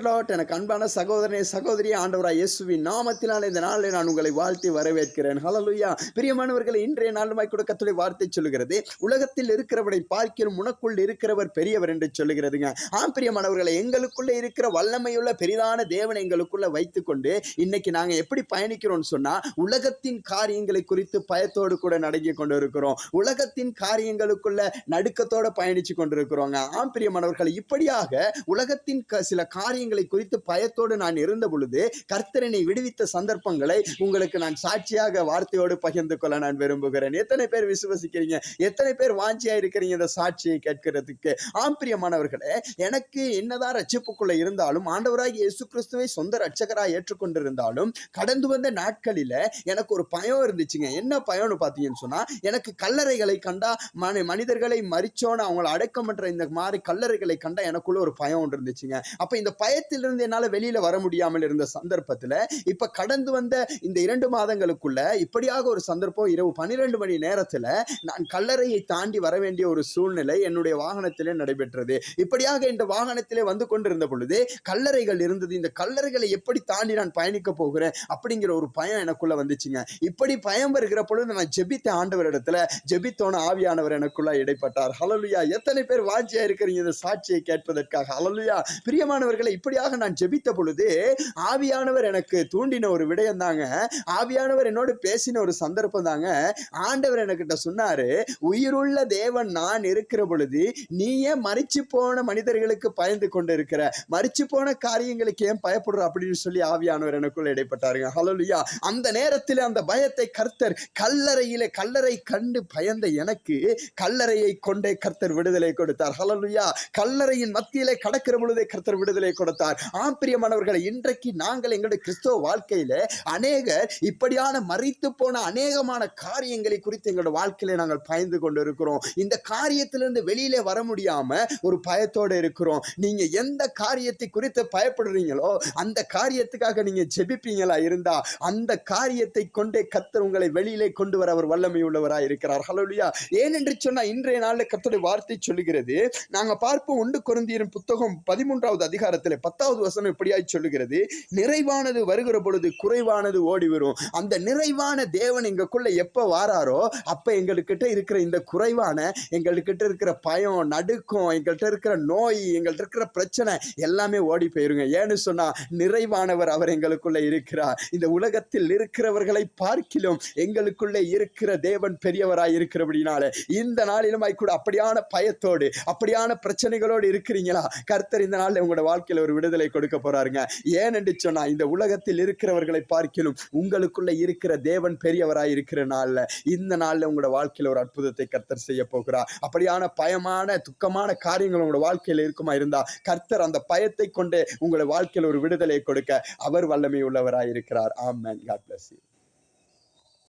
Lord எனக்கு அன்பான சகோதரனே சகோதரி ஆண்டவராய் இயேசுவின் நாமத்தினால் இந்த நாளில் நான் உங்களை வாழ்த்தி வரவேற்கிறேன். ஹலலுயா பிரியமானவர்களை இன்றைய நாளுமாய் கூட வார்த்தை சொல்லுகிறது உலகத்தில் இருக்கிறவரை பார்க்கிலும் உனக்குள் இருக்கிறவர் பெரியவர் என்று சொல்லுகிறதுங்க. ஆம் பிரியமானவர்களை எங்களுக்குள்ளே இருக்கிற வல்லமையுள்ள பெரிதான தேவனை எங்களுக்குள்ள வைத்துக்கொண்டு இன்னைக்கு நாங்க எப்படி பயணிக்கிறோம்னு சொன்னா உலகத்தின் காரியங்களை குறித்து பயத்தோடு கூட நடங்கி கொண்டு இருக்கிறோம் உலகத்தின் காரியங்களுக்குள்ள நடுக்கத்தோட பயணிச்சு கொண்டிருக்கிறோங்க. ஆம் பிரியமானவர்களை இப்படியாக உலகத்தின் க- சில காரியங்களை குறித்து பயத்தோடு நான் இருந்த பொழுது கர்த்தரனை விடுவித்த சந்தர்ப்பங்களை உங்களுக்கு நான் சாட்சியாக வார்த்தையோடு பகிர்ந்து கொள்ள நான் விரும்புகிறேன். எத்தனை பேர் விசுவசிக்கிறீங்க? எத்தனை பேர் வாஞ்சியா இருக்கிறீங்க இந்த சாட்சியை கேட்கிறதுக்கு? ஆம்பிரியமானவர்களே எனக்கு என்னதான் ரட்சிப்புக்குள்ள இருந்தாலும் ஆண்டவராகி இயேசு கிறிஸ்துவை சொந்த ரட்சகராக ஏற்றுக்கொண்டிருந்தாலும் கடந்து வந்த நாட்களில எனக்கு ஒரு பயம் இருந்துச்சுங்க. என்ன பயம்னு பார்த்தீங்கன்னு சொன்னா எனக்கு கல்லறைகளை கண்டா மனி மனிதர்களை மறிச்சோன்னு அவங்களை அடக்கம் பண்ற இந்த மாதிரி கல்லறைகளை கண்டா எனக்குள்ள ஒரு பயம் ஒன்று இருந்துச்சுங்க. அப்ப இந்த பயத்திலிருந்து என்னால வெளியில வர முடியாமல் இருந்த சந்தர்ப்பத்துல இப்போ கடந்து வந்த இந்த இரண்டு மாதங்களுக்குள்ள இப்படியாக ஒரு சந்தர்ப்பம் இரவு பன்னிரெண்டு மணி நேரத்தில் நான் கல்லறையை தாண்டி வர வேண்டிய ஒரு சூழ்நிலை என்னுடைய வாகனத்திலே நடைபெற்றது. இப்படியாக இந்த வாகனத்திலே வந்து கொண்டிருந்த பொழுது கல்லறைகள் இருந்தது. இந்த கல்லறைகளை எப்படி தாண்டி நான் பயணிக்க போகிறேன் அப்படிங்கிற ஒரு பயம் எனக்குள்ள வந்துச்சுங்க. இப்படி பயம் வருகிற பொழுது நான் ஜெபித்த ஆண்டவர் இடத்துல ஜெபித்தோன ஆவியானவர் எனக்குள்ள இடைப்பட்டார். ஹலலுயா எத்தனை பேர் வாஞ்சியா இருக்கிறீங்க? இந்த சாட்சியை கேட்பதற்காக. ஹலலுயா பிரியமானவர்களை இப்படியாக நான் ஜெபித்த பொழுது ஆவியானவர் எனக்கு தூண்டின ஒரு விடயம் தாங்க. ஆவியானவர் என்னோடு பேசின ஒரு சந்தர்ப்பம் தாங்க. ஆண்டவர் எனக்கிட்ட சொன்னாரு உயிருள்ள தேவன் நான் இருக்கிற பொழுது நீ ஏன் மறிச்சு போன மனிதர்களுக்கு பயந்து கொண்டு இருக்கிற மறிச்சு போன காரியங்களுக்கு ஏன் பயப்படுற? அப்படின்னு சொல்லி ஆவியானவர் எனக்குள்ள இடைப்பட்டாருங்க. ஹலோலியா அந்த நேரத்தில் அந்த பயத்தை கர்த்தர் கல்லறையில கல்லறை கண்டு பயந்த எனக்கு கல்லறையை கொண்டே கர்த்தர் விடுதலை கொடுத்தார். ஹலோலியா கல்லறையின் மத்தியிலே கடக்கிற பொழுதே கர்த்தர் விடுதலை கொடுத்தார். ஆம் பிரியமானவர்களை இன்றைக்கு நாங்கள் எங்களுடைய கிறிஸ்தவ வாழ்க்கையில அநேகர் இப்படியான மறித்து போன அநேகமான காரியங்களை குறித்து எங்களுடைய வாழ்க்கையில நாங்கள் பயந்து கொண்டு இருக்கிறோம் இந்த காரியத்திலிருந்து வெளியில வர முடியாம ஒரு பயத்தோடு இருக்கிறோம். நீங்க எந்த காரியத்தை குறித்து பயப்படுறீங்களோ அந்த காரியத்துக்காக நீங்க ஜெபிப்பீங்களா இருந்தா அந்த காரியத்தை கொண்டே கத்தர் உங்களை வெளியிலே கொண்டு வர அவர் வல்லமை உள்ளவராக இருக்கிறார். ஹalleluya ஏனென்று சொன்னா இன்றைய நாளில் கர்த்தருடைய வார்த்தை சொல்லுகிறது. நாங்க பார்ப்போம் ஒன்று குருந்தியின் புத்தகம் பதிமூன்றாவது அதிகாரத்தில் பத்தாவது வசனம் இப்படியாய் சொல்லுகிறது. நிறைவானது வருகிற பொழுது குறைவானது ஓடி வரும் அந்த நிறைவான தேவன் எங்களுக்குள்ள எப்போ வாராரோ அப்போ எங்கள்கிட்ட இருக்கிற இந்த குறைவான எங்கள்கிட்ட இருக்கிற பயம் நடுக்கம் எங்கள்கிட்ட இருக்கிற நோய் எங்கள்கிட்ட இருக்கிற பிரச்சனை எல்லாமே ஓடி போயிருங்க. ஏன்னு சொன்னா நிறைவானவர் அவர் எங்களுக்குள்ள இருக்கிறார். இந்த உலகத்தில் இருக்கிறவர்களை பார்க்கிலும் எங்களுக்குள்ளே இருக்கிற தேவன் பெரியவராய் இருக்கிறபடினால இந்த நாளிலும் கூட அப்படியான பயத்தோடு அப்படியான பிரச்சனைகளோடு இருக்கிறீங்களா? கர்த்தர் இந்த நாளில் உங்களோட வாழ்க்கையில ஒரு விடுதலை கொடுக்க போறாருங்க. ஏன் சொன்னா இந்த உலகத்தில் இருக்கிறவர்களை பார்க்கிலும் உங்களுக்குள்ள இருக்கிற தேவன் பெரியவராய் இருக்கிற நாள்ல இந்த நாள்ல உங்களோட வாழ்க்கையில ஒரு அற்புதத்தை கர்த்தர் செய்ய போகிறார். அப்படியான பயமான துக்கமான காரியங்கள் உங்களோட வாழ்க்கையில இருக்குமா இருந்தா கர்த்தர் அந்த பயத்தை கொண்டு உங்களோட வாழ்க்கையில ஒரு விடுதலை கொடுக்க அவர் வல்லமை உள்ளவராய் இருக்கிறார். ஆமென். God bless you